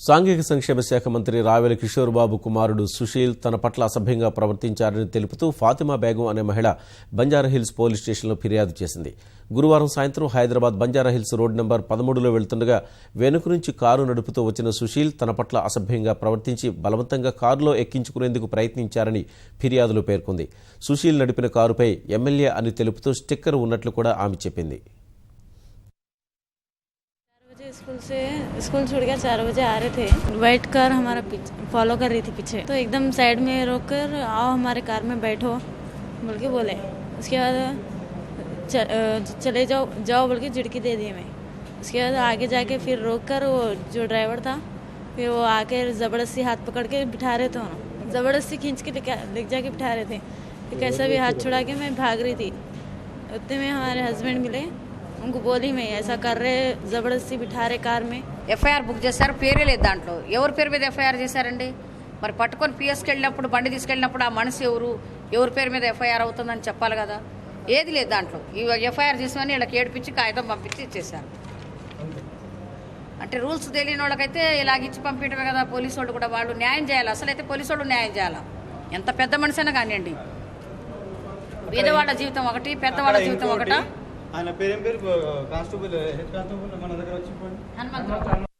సాంఘిక సంక్షేమ శాఖ మంత్రి రావెల కిషోర్ బాబు కుమారుడు సుశీల్ తన పట్ల అసభ్యంగా ప్రవర్తించారని తెలుపుతూ ఫాతిమా బేగం అనే మహిళ బంజారాహిల్స్ పోలీస్ స్టేషన్లో ఫిర్యాదు చేసింది. గురువారం సాయంత్రం హైదరాబాద్ బంజారాహిల్స్ రోడ్ నెంబర్ పదమూడులో వెళ్తుండగా వెనుక నుంచి కారు నడుపుతూ వచ్చిన సుశీల్ తన పట్ల అసభ్యంగా ప్రవర్తించి బలవంతంగా కారులో ఎక్కించుకునేందుకు ప్రయత్నించారని ఫిర్యాదులో పేర్కొంది. సుశీల్ నడిపిన కారుపై ఎమ్మెల్యే అని తెలుపుతూ స్టిక్కర్ ఉన్నట్లు కూడా ఆమె చెప్పింది. स्कूल से, स्कूल छोड़ कर चार बजे आ रहे थे। बैठ कर हमारा फॉलो कर रही थी पीछे। तो एकदम साइड में रोक कर, आओ हमारे कार में बैठो। बोल के बोले। उसके बाद चले जाओ जाओ बोल के झिड़की दे दी मैं उसके बाद आगे जाके फिर रोक कर, वो जो ड्राइवर था, फिर वो आके ज़बरदस्ती हाथ पकड़ के बिठा रहे थे उन्होंने ज़बरदस्ती खींच के लेके जाके बिठा रहे थे। फिर कैसा भी हाथ छुड़ा के मैं भाग रही थी। उतने में हमारे हस्बैंड मिले। उनको बोली मैं ऐसा कर रहे ज़बरदस्ती बिठा रहे कार में ఎఫ్ఐఆర్ బుక్ చేశారు పేరే లేదు దాంట్లో ఎవరి పేరు మీద ఎఫ్ఐఆర్ చేశారండి మరి పట్టుకొని పిఎస్కి వెళ్ళినప్పుడు బండి తీసుకెళ్ళినప్పుడు ఆ మనిషి ఎవరు ఎవరి పేరు మీద ఎఫ్ఐఆర్ అవుతుందని చెప్పాలి కదా ఏది లేదు దాంట్లో ఈ ఎఫ్ఐఆర్ చేసామని వీళ్ళకి ఏడిపించి కాగితం పంపించి ఇచ్చేసారు అంటే రూల్స్ తెలియని వాళ్ళకైతే ఇలాగ ఇచ్చి పంపించడమే కదా పోలీసు వాళ్ళు కూడా వాళ్ళు న్యాయం చేయాలి అసలు అయితే పోలీసు వాళ్ళు న్యాయం చేయాలి ఎంత పెద్ద మనిషి అయినా కానివ్వండి పేదవాళ్ళ జీవితం ఒకటి పెద్దవాళ్ళ జీవితం ఒకట ఆయన పేరేం పేరు? కానిస్టేబుల్ హెడ్ కానిస్టేబుల్ మన దగ్గర వచ్చి